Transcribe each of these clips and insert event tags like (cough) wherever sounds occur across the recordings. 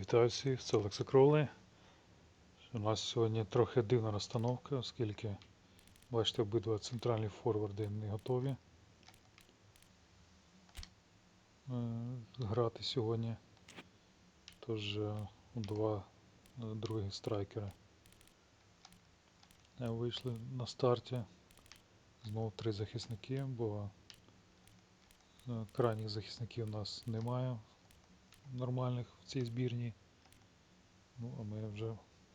Вітаю всіх, це Олекса Кроулей. У нас сьогодні трохи дивна розстановка, оскільки, бачите, обидва центральні форварди не готові е, грати сьогодні. Тож е, два е, другі страйкери вийшли на старті. Знову три захисники, бо крайніх захисників у нас немає нормальних в цій збірні. Ну, а ми вже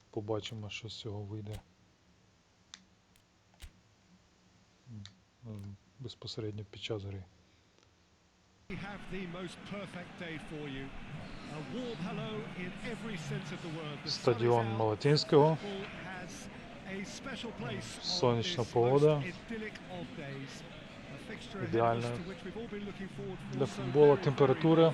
побачимо, що з цього вийде. Безпосередньо під час гри. We have the most perfect day for you. A warm hello in every sense of the word. The sun is Стадіон on Сонячна погода. for Для very температура.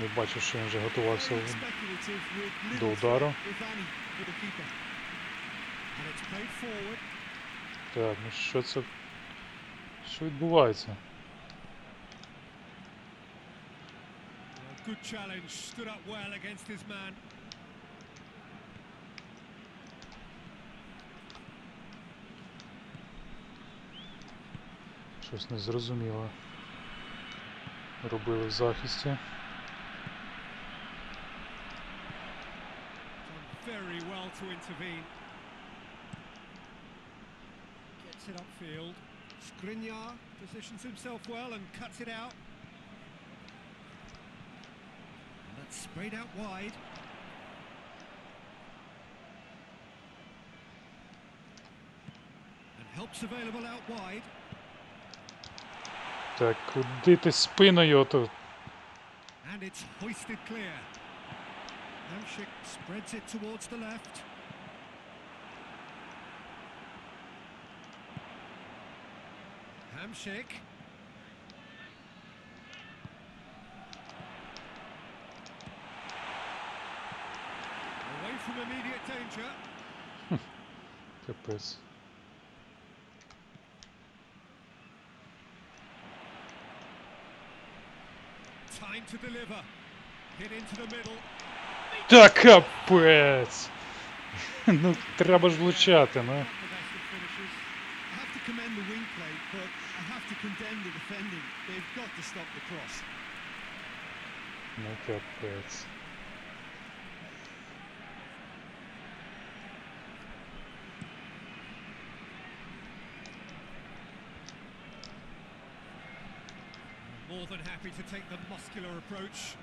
Не бачу, що він вже готувався до удару. Так, ну що це? Що відбувається? Good challenge, stood up well against his man. Щось незрозуміло. Робили в захисті. to intervene. Gets it upfield. Skriniar positions himself well and cuts it out. And that's sprayed out wide. And helps available out wide. Так, куди ти спиною ото? And it's hoisted clear. Hamshik spreads it towards the left. Hamshik. Away from immediate danger. Капець. Time to deliver. Hit into the middle. Та капець! Ну, треба ж влучати, ну. have to stop the cross. No job, Pierce. More than happy to take the muscular approach.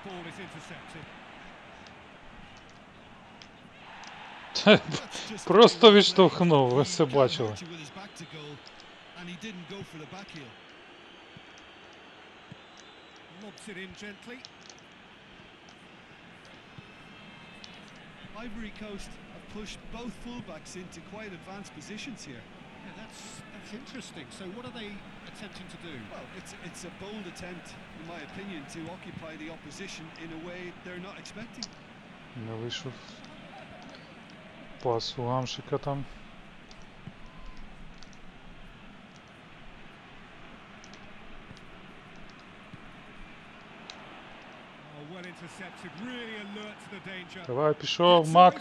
ball is intercepted. That's just Просто brilliant play. відштовхнув, ви He все can't бачили. hurt you with his back to goal, and he didn't go for the back heel. Lobs it in gently. Ivory Coast have pushed both fullbacks into quite advanced positions here. Yeah, that's that's interesting. So what are they attempting to do? Well, it's it's a bold attempt, in my opinion, to occupy the opposition in a way they're not expecting. Не вийшов. Пас у Гамшика там. Oh, well intercepted. Really alert to the danger. Давай, пішов, Gets away Мак.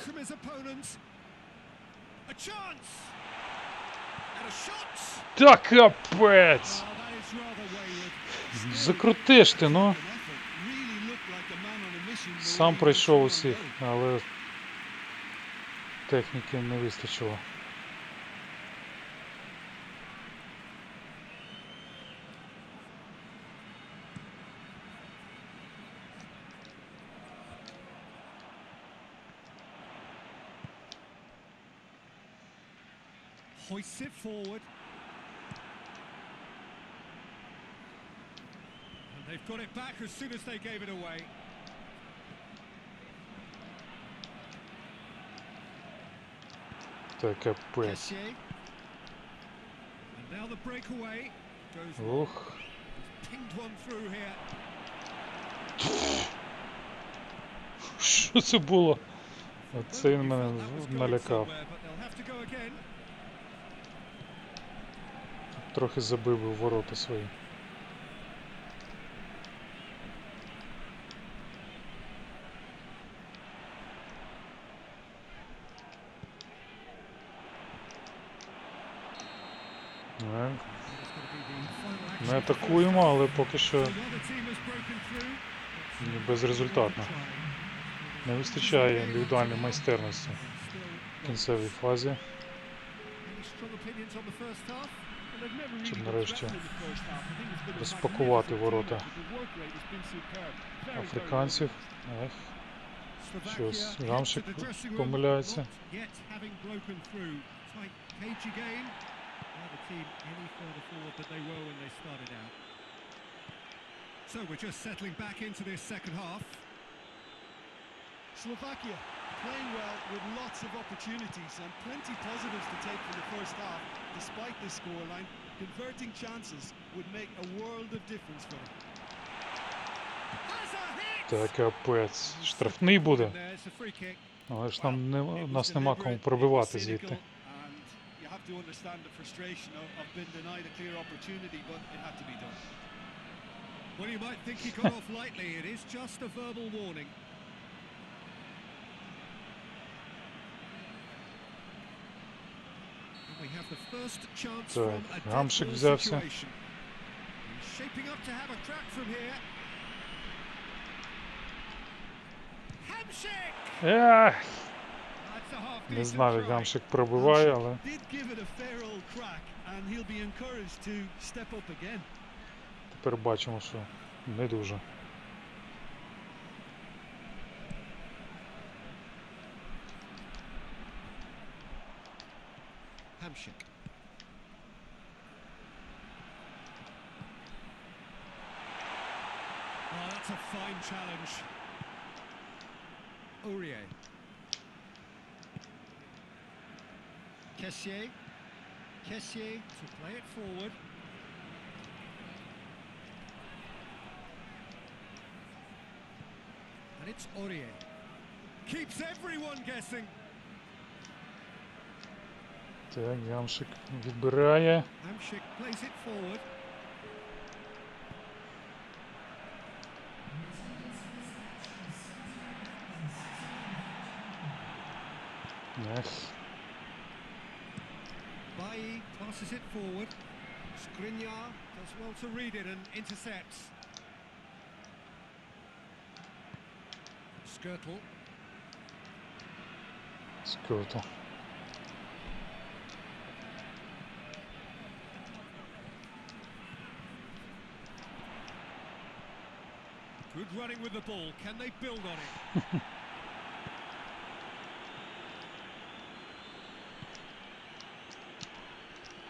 Та капець! Oh. Закрутиш ти, ну. Сам пройшов усіх, але техніки не вистачило. hoists it forward. And they've got it back as soon as they gave it away. Та капець. Kessié. And now the breakaway goes wrong. Ох. Pinged one through here. Що це було? Оце Well, він you мене felt that was going налякав. Трохи забив у ворота свої. Ми атакуємо, але поки що безрезультатно. Не вистачає індивідуальної майстерності в кінцевій фазі. Щоб нарешті розпакувати ворота африканців. Ех, Щось Гамшик помиляється. So we're just settling back into this second half. Slovakia playing well with lots of opportunities and plenty positives to take from the first half, despite this scoreline. Converting chances would make a world of difference for them. Has a hit! Та капець. Штрафний буде. And there's a free kick. Але ж нам не, It was нас нема кому deliberate, it was пробивати cynical, звідти. And you have to understand the frustration of, of being denied a clear opportunity, but it had to be done. Well, you might think he got (laughs) off lightly. It is just a verbal warning. From here. Hamshik! Ех, не знав, як гамшик пробиває, але тепер бачимо, що не дуже. Hamshik. Oh, that's a fine challenge. Aurier. Kessier. Kessier to play it forward. And it's Aurier. Keeps everyone guessing. Так, гамшик відбирає. Ех, Bailly passes it forward. Skriniar does well to read it and intercepts. Skirtle. круто. running with the ball. Can they build on (laughs) it?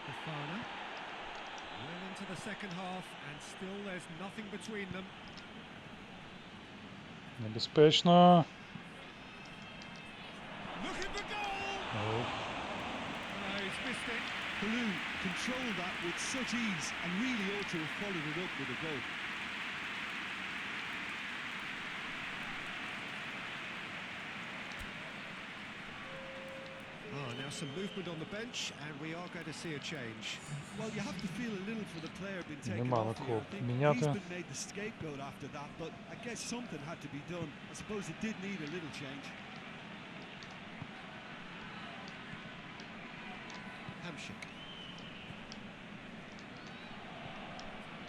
Fofana. Well into the second half, and still there's nothing between them. Небезпечно. Looking for goal! Ох, No, he's missed it. Blue controlled that with such ease and really ought to have followed it up with a goal. some movement on the bench, and we are going to see a change. Well, you have to feel a little for the player being taken Нема off на here. кого I think міняти. he's been made the scapegoat after that, but I guess something had to be done. I suppose it did need a little change. Hamshik.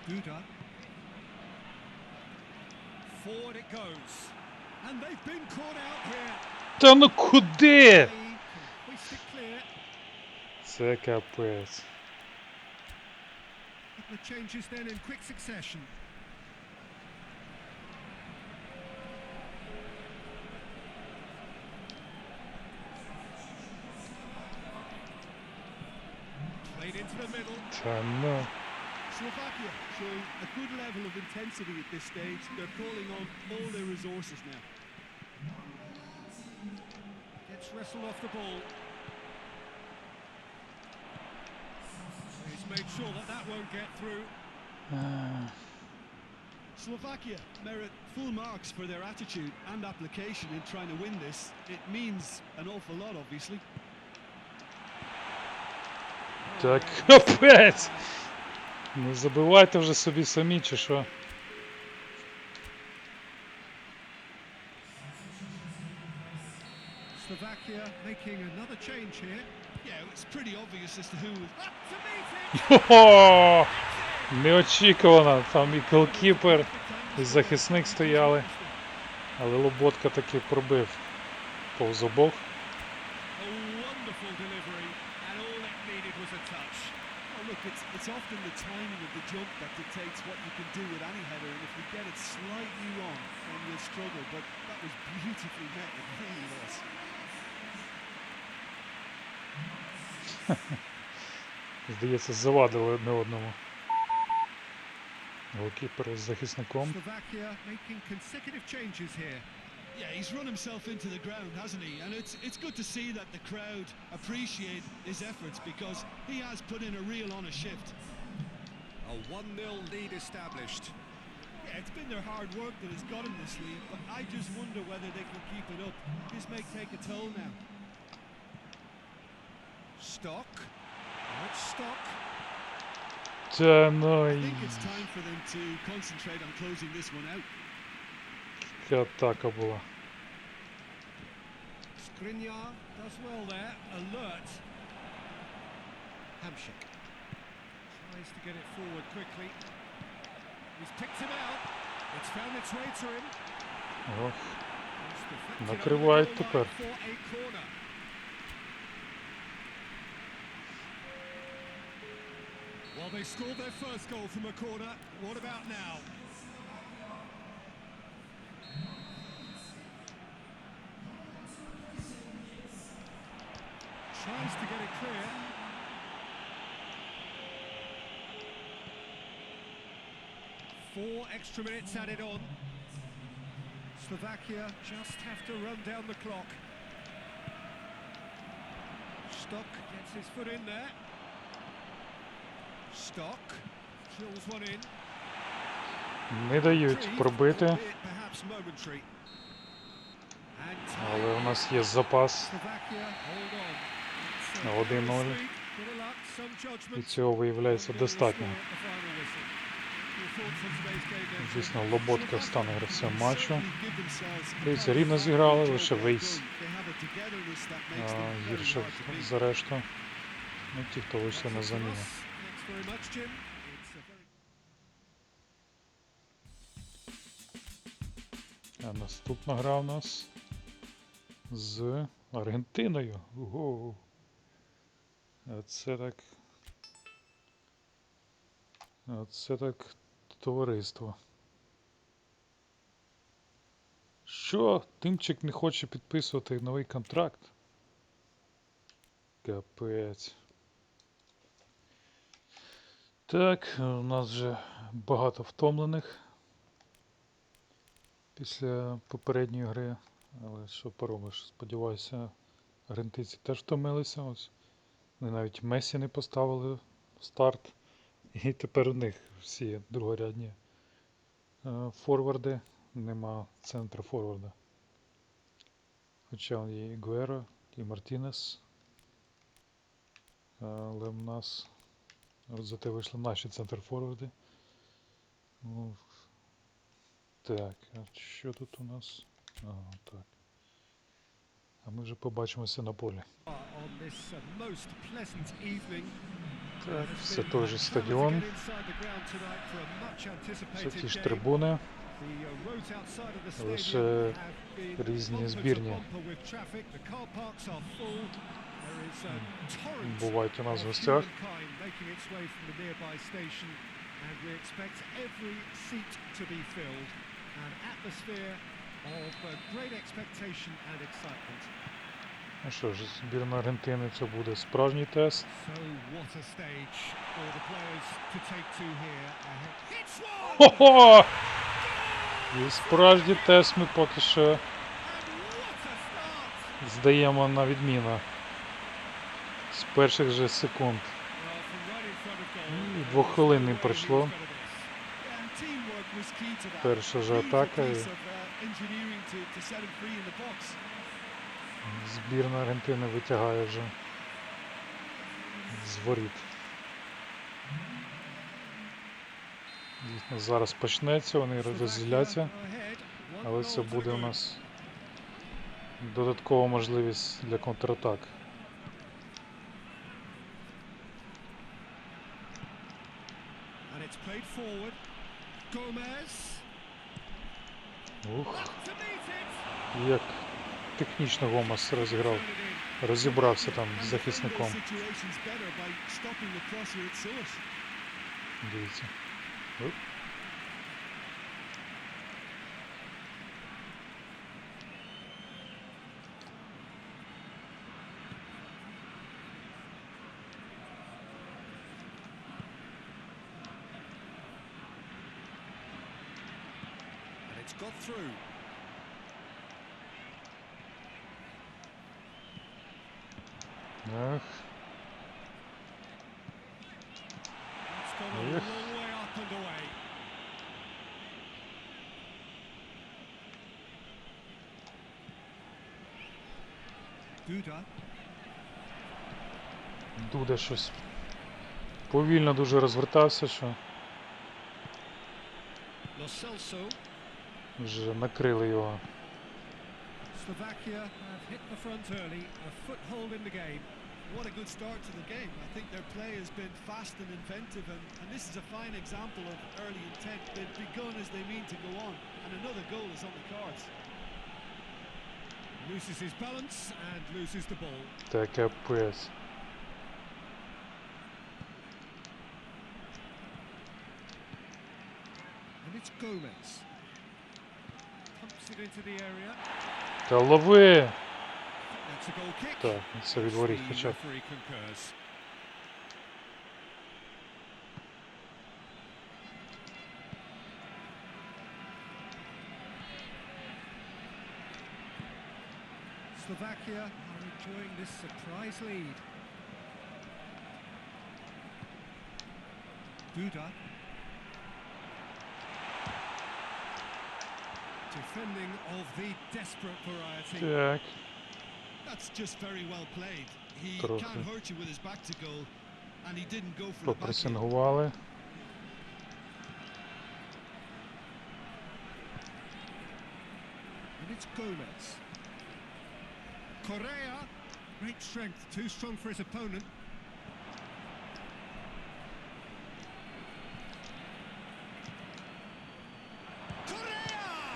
Duda. Forward it goes. And they've been caught out here. Та ну куди? Cerca pues. The changes then in quick succession. Played into the middle. Tamam. Slovakia showing a good level of intensity at this stage. They're calling on all their resources now. Gets wrestled off the ball. made sure that that won't get through. Slovakia merit full marks for their attitude and application in trying to win this. It means an awful lot, obviously. Так, (laughs) капець! Не забивайте вже собі самі, чи що? Slovakia making another change here. Yeah, it's pretty obvious as to who was Up to meet it. Хо-хо! (laughs) Неочікувано. Там і голкіпер, і захисник стояли. Але Лоботка таки пробив повз обох. A wonderful delivery, and all it needed was a touch. Oh, look, it's, it's often the timing of the jump that dictates what you can do with any header, and if you get it slightly wrong, then you'll struggle. But that was beautifully met, it really was. Здається, завадили одне одному. Голкіпер з захисником. Slovakia making consecutive changes here. Yeah, he's run himself into the ground, hasn't he? And it's it's good to see that the crowd appreciate his efforts because he has put in a real honest shift. A 1-0 lead established. Yeah, it's been their hard work that has got him this lead, but I just wonder whether they can keep it up. This may take a toll now. Stock. Not stock. Та ну I і think it's time for them to concentrate on closing this one out. яка атака була. Skriniar does well there. Alert. Hamshik. Tries to get it forward quickly. He's picked him out. It's found its way to him. Ох, It's deflected Накривають over the goal тепер. Well, they scored their first goal from a corner. What about now? Tries to get it clear. Four extra minutes added on. Slovakia just have to run down the clock. Stock gets his foot in there. Не дають пробити, але у нас є запас. Slovakia hold on. It's a На 1-0. narrow streak, bit of luck, some judgment. І цього виявляється достатньо. Звісно, Лоботка стане гравцем матчу. Дивіться, рівно зіграли, лише very гірше за решту. Ну, ті, хто вийшли на заміну. Very much, Jim. Very А наступна гра у нас з Аргентиною. Ого. Оце так. Оце так товариство. Що? Тимчик не хоче підписувати новий контракт? Капець. Так, у нас вже багато втомлених після попередньої гри. Але що поробиш? Сподіваюся, аргентинці теж втомилися. Ось. Вони навіть Месі не поставили старт. І тепер у них всі другорядні е, форварди. Нема центра форварда. Хоча є і Гуеро, і Мартінес. Е, Але в нас зате вийшли наші центр форварди. Ну, так, а що тут у нас? Ага, так. А ми вже побачимося на полі. uh. Так, been той же стадіон, все ті ж трибуни. Uh, Лише різні збірні. Бувають у нас в гостях. uh. Ну що ж, збірна Аргентини це буде справжній тест. Хо-хо! І справжній тест ми поки що здаємо на відміну. З перших же секунд. Ну, і двох не пройшло. Перша же атака збірна Аргентини витягає вже з воріт. Дійсно, зараз почнеться, вони розділяться, але це буде у нас додаткова можливість для контратак. And it's played forward. Gomez. Ух, як технічно Гомес розіграв, розібрався там з захисником. those situations better by stopping the cross here at source. Дивіться. Оп. And it's got through. Ах, It's gone a Эх. long way up and away. Duda. Дуда щось повільно дуже розвертався, що Lo Celso. вже накрили його. Slovakia have hit the front early, a foothold in the game. What a good start to the game. I think their play has been fast and inventive, and, and this is a fine example of early intent. They've begun as they mean to go on, and another goal is on the cards. Loses his balance and loses the ball. Та капець. And it's Gomez. Та лови! Так, це від воріт The хоча. Slovakia are enjoying this surprise lead. Duda. Defending of the desperate variety. Так. That's just very well played. He Трохи. can't hurt you with his back to goal, and he didn't go for the back heel. Попресингували. And it's Gomez. Correa. Great strength, too strong for his opponent.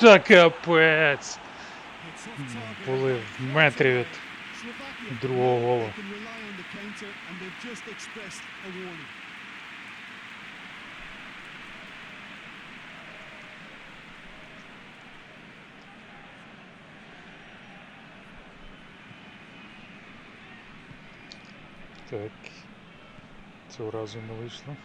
Та капець! Були в метрі від другого голу. Так. Цього разу не вийшло.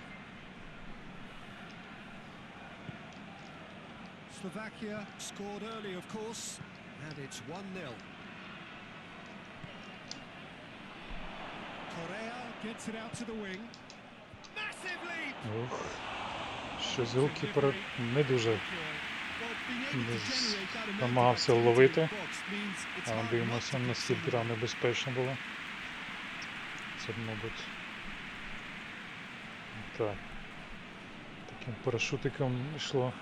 Slovakia scored early, of course, and it's 1-0. Correa gets it out to the wing. Massive lead! Ух. Щось голкіпер не дуже намагався ловити. not дивимося, наскільки гра небезпечна була. Це, мабуть. Так. Таким парашутиком йшло.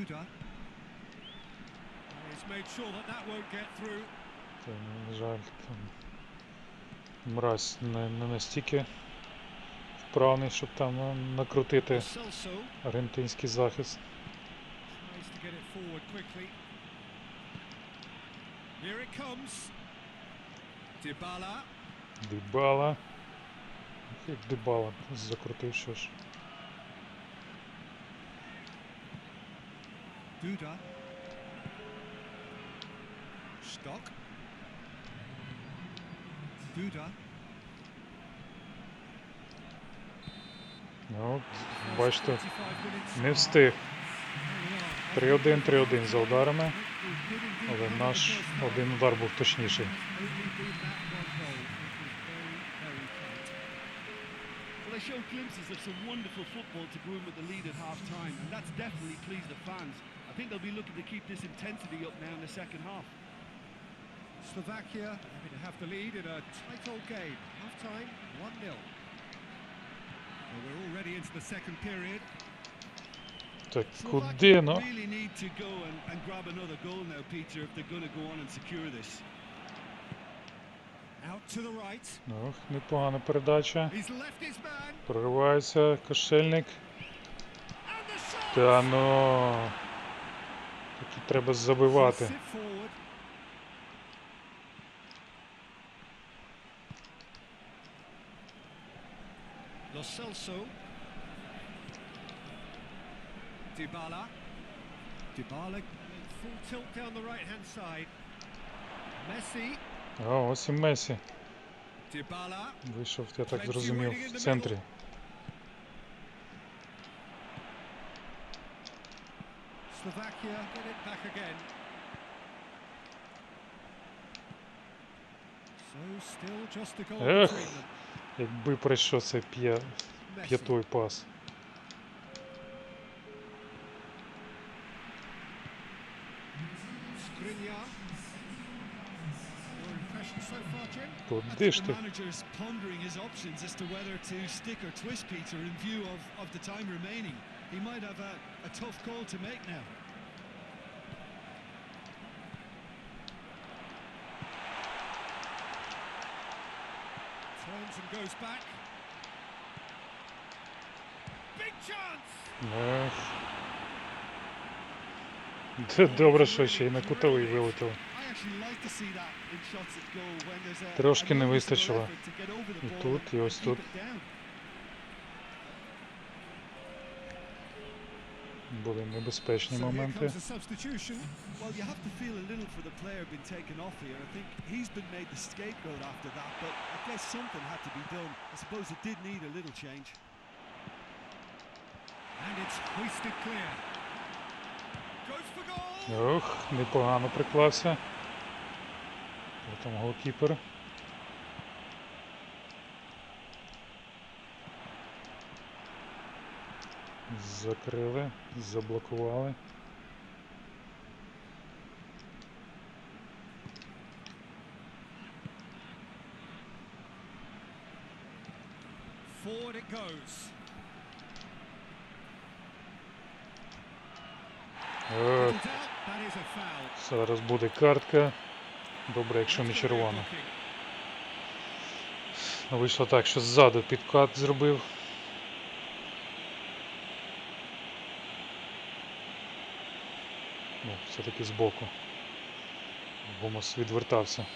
Duda. He's made sure that that won't get through. Та, на жаль, там мразь не, не настільки вправний, щоб там е, накрутити аргентинський захист. tries to get it forward quickly. Here it comes. Dybala. Дибала. Як Дибала закрутив що ж. Duda. Stock. Duda. Ну, бачите, не встиг. There we are. 3-1, 3-1 за ударами, але наш один удар був точніший. They showed glimpses of some wonderful football to go in with the lead at half time, and that's definitely pleased the fans. I think they'll be looking to keep this intensity up now in the second half. Slovakia happy to have the lead in a tight old game. Half time, 1 0. Well, we're already into the second period. Так, Slovakia куди, ну? really need to go and, and grab another goal now, Peter, if they're going to go on and secure this. Out to the right. Ох, непогана передача. He's left his man. Проривається кошельник. And the shot! Та ну. Такі треба забивати. Lo Celso. Dybala. Dybala full tilt down the right hand side. Messi. О, ось і Месі. Dybala. Вийшов, я так зрозумів, в центрі. Slovakia get it back again. So still just a goal Ech. between them. Якби пройшов цей п'я... Messi. п'ятий пас. Skriniar. Your impression so far, Jim? I Куди think ж the ти? manager's pondering his options as to whether to stick or twist Peter in view of, of the time remaining. He might have a, a tough call to make now. Turns and goes back. Big chance! Ех. Д- Добре, що ще й на кутовий вилетів. I actually like to see that in shots at goal when there's a, Трошки a не noticeable вистачило. effort to get over the І ball тут, і and ось keep тут. Були небезпечні моменти. comes a substitution. Well, you have to feel a little for the player being taken off here. I think he's been made the scapegoat after that, but I guess something had to be done. I suppose it did need a little change. And it's hoisted clear. Goes for goal! Ох, непогано приклався. Хто Там голкіпер. Закрили, заблокували. Forward it goes. Foul. зараз буде картка. Добре, якщо не червона. Вийшло так, що ззаду підкат зробив. Ну, все-таки збоку. Гомос відвертався.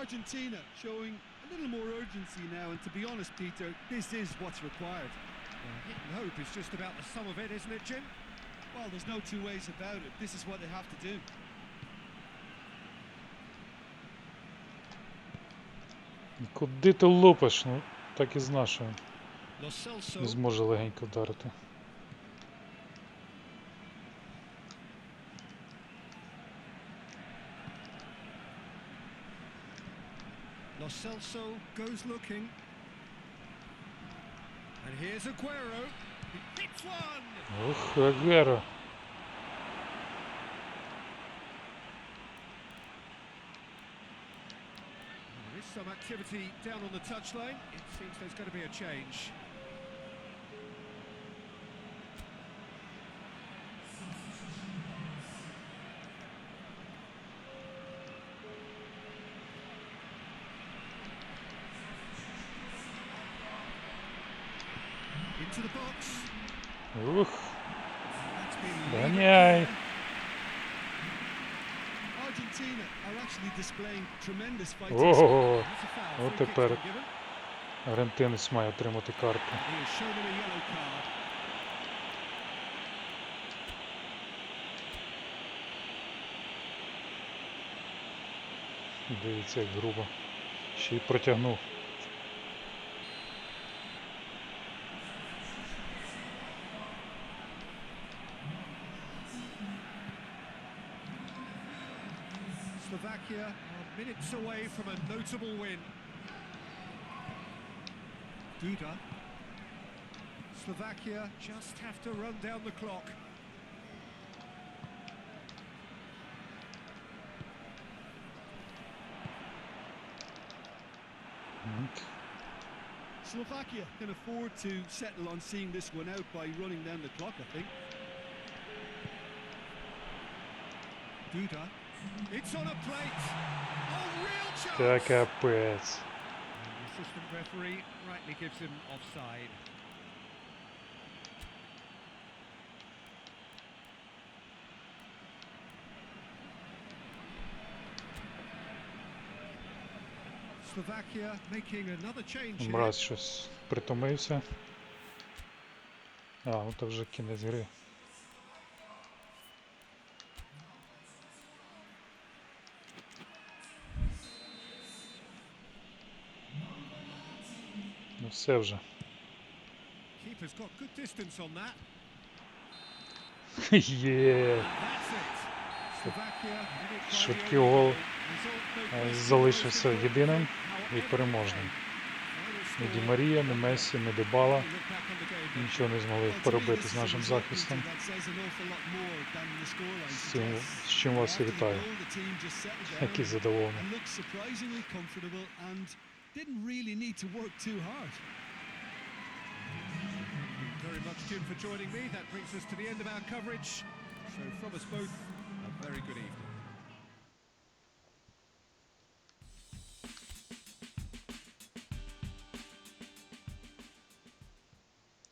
Argentina showing a little more urgency now, and to be honest, Peter, this is what's required. Well, hit hope is just about the sum of it, isn't it, Jim? Well, there's no two ways about it. This is what they have to do. Куди ти лупиш? Ну, так і Lo Celso. не зможе легенько вдарити. Celso goes looking. And here's Aguero. He hits one! Ух, Агеро. Some activity down on the touchline. It seems there's going to be a change. Into the box. Ух, That's Ого. От тепер аргентинець має отримати карту. Дивіться, як грубо. Ще й протягнув. Minutes away from a notable win. Duda. Slovakia just have to run down the clock. Slovakia can afford to settle on seeing this one out by running down the clock, I think. Duda. Oh. Та капець. Мраз щось притомився. А, ну то вже кінець гри. It by the Швидкий гол е, залишився єдиним і переможним. Ні. Ді Марія, ні Месі, ні Дебала нічого не змогли this з нашим захистом. З чим вас і вітаю. Який задоволений. Didn't really need to work too hard. Thank you very much, Jim, for joining me. That brings us to the end of our coverage. So, from us both, a very good evening.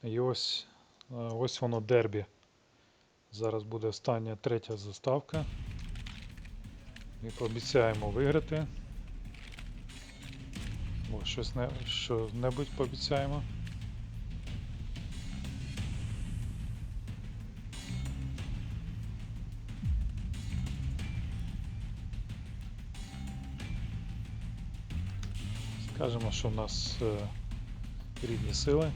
І ось, е, ось воно дербі. Зараз буде остання третя заставка. І пообіцяємо виграти. О, щось не, що-небудь пообіцяємо. Скажемо, що в нас е, рідні сили.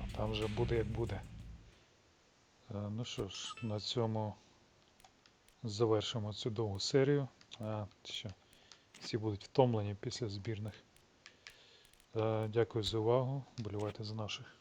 А там вже буде як буде. Е, Ну що ж, на цьому завершимо цю довгу серію. А, що, всі будуть втомлені після збірних. Е, Дякую за увагу. Болівайте за наших.